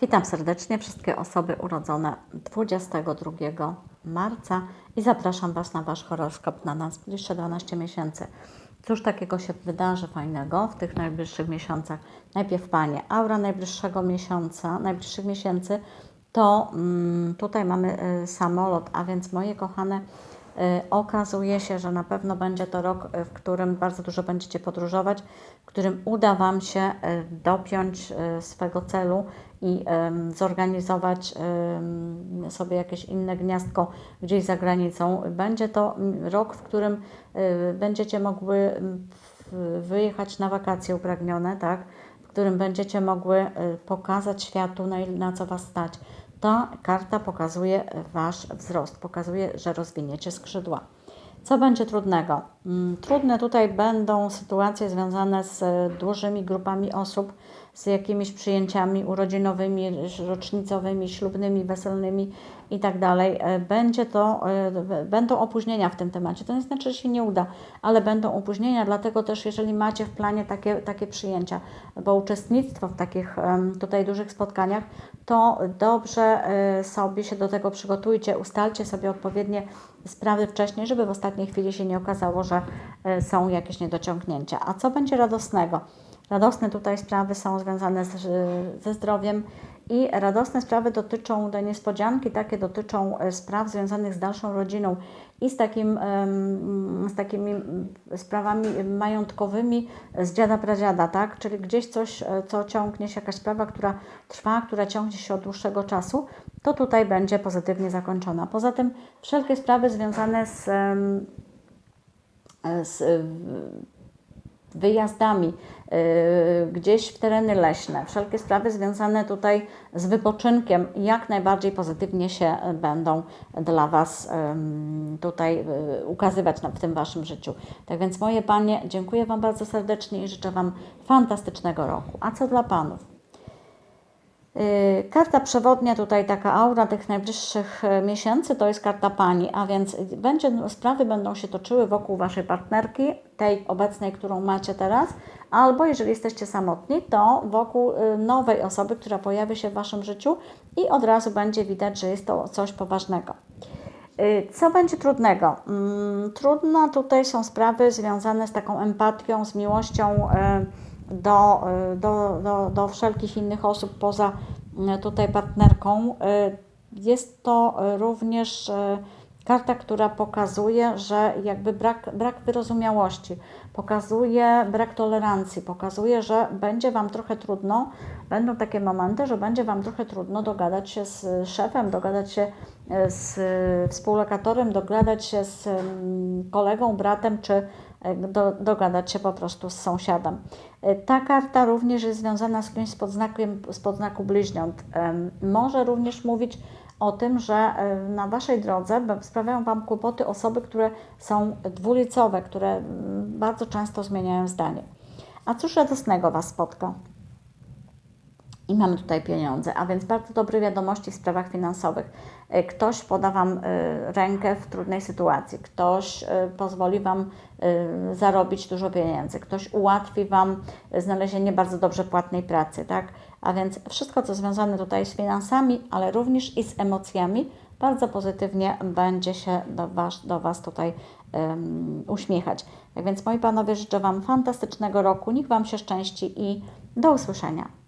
Witam serdecznie wszystkie osoby urodzone 22 marca i zapraszam Was na Wasz horoskop na najbliższe 12 miesięcy. Cóż takiego się wydarzy fajnego w tych najbliższych miesiącach? Najpierw Panie, aura najbliższego miesiąca, najbliższych miesięcy to mm, tutaj mamy y, samolot, a więc moje kochane, okazuje się, że na pewno będzie to rok, y, w którym bardzo dużo będziecie podróżować, w którym uda Wam się y, dopiąć y, swego celu i zorganizować sobie jakieś inne gniazdko gdzieś za granicą. Będzie to mm, rok, w którym y, będziecie mogły mm, wyjechać na wakacje upragnione, tak? w którym będziecie mogły y, pokazać światu, na co Was stać. Ta karta pokazuje Wasz wzrost, pokazuje, że rozwiniecie skrzydła. Co będzie trudnego? Mm, Trudne tutaj będą sytuacje związane z dużymi grupami osób, z jakimiś przyjęciami urodzinowymi, rocznicowymi, ślubnymi, weselnymi i tak dalej. E, Będzie to, e, będą opóźnienia w tym temacie. To nie znaczy, że się nie uda, ale będą opóźnienia, dlatego też jeżeli macie w planie takie, takie przyjęcia, bo uczestnictwo w takich tutaj dużych spotkaniach, to dobrze e, sobie się do tego przygotujcie, ustalcie sobie odpowiednie sprawy wcześniej, żeby w ostatniej chwili się nie okazało, że są jakieś niedociągnięcia. A co będzie radosnego? Radosne tutaj sprawy są związane z, ze zdrowiem i radosne sprawy dotyczą te niespodzianki, takie dotyczą e, spraw związanych z dalszą rodziną i z, takim, z takimi sprawami majątkowymi z dziada pradziada, tak? Czyli gdzieś coś, e, co ciągnie się, jakaś sprawa, która trwa, która ciągnie się od dłuższego czasu, to tutaj będzie pozytywnie zakończona. Poza tym wszelkie sprawy związane z, em, z wyjazdami y, gdzieś w tereny leśne, wszelkie sprawy związane tutaj z wypoczynkiem jak najbardziej pozytywnie się będą dla Was tutaj y, ukazywać w tym Waszym życiu. Tak więc moje Panie, dziękuję Wam bardzo serdecznie i życzę Wam fantastycznego roku. A co dla Panów? Yy, Karta przewodnia, tutaj taka aura tych najbliższych e, miesięcy, to jest karta Pani, a więc będzie, sprawy będą się toczyły wokół Waszej partnerki, tej obecnej, którą macie teraz, albo jeżeli jesteście samotni, to wokół y, nowej osoby, która pojawi się w Waszym życiu i od razu będzie widać, że jest to coś poważnego. Y, Co będzie trudnego? Mm, Trudne tutaj są sprawy związane z taką empatią, z miłością y, do, y, do, do, do wszelkich innych osób poza y, tutaj partnerką. Y, Jest to również karta, która pokazuje, że jakby brak, brak wyrozumiałości, pokazuje brak tolerancji, pokazuje, że będzie Wam trochę trudno, będą takie momenty, że będzie Wam trochę trudno dogadać się z szefem, dogadać się z współlokatorem, dogadać się z mm, kolegą, bratem, czy do, dogadać się po prostu z sąsiadem. E, Ta karta również jest związana z kimś spod, znakiem, spod znaku bliźniąt. Może również mówić o tym, że e, na Waszej drodze sprawiają Wam kłopoty osoby, które są dwulicowe, które mm, bardzo często zmieniają zdanie. A cóż radosnego Was spotka? I mamy tutaj pieniądze, a więc bardzo dobre wiadomości w sprawach finansowych. E, Ktoś poda Wam e, rękę w trudnej sytuacji, ktoś e, pozwoli Wam zarobić dużo pieniędzy, ktoś ułatwi Wam znalezienie bardzo dobrze płatnej pracy, tak? A więc wszystko, co związane tutaj z finansami, ale również i z emocjami, bardzo pozytywnie będzie się do Was, do was tutaj em, uśmiechać. Tak więc, moi panowie, życzę Wam fantastycznego roku, niech Wam się szczęści i do usłyszenia.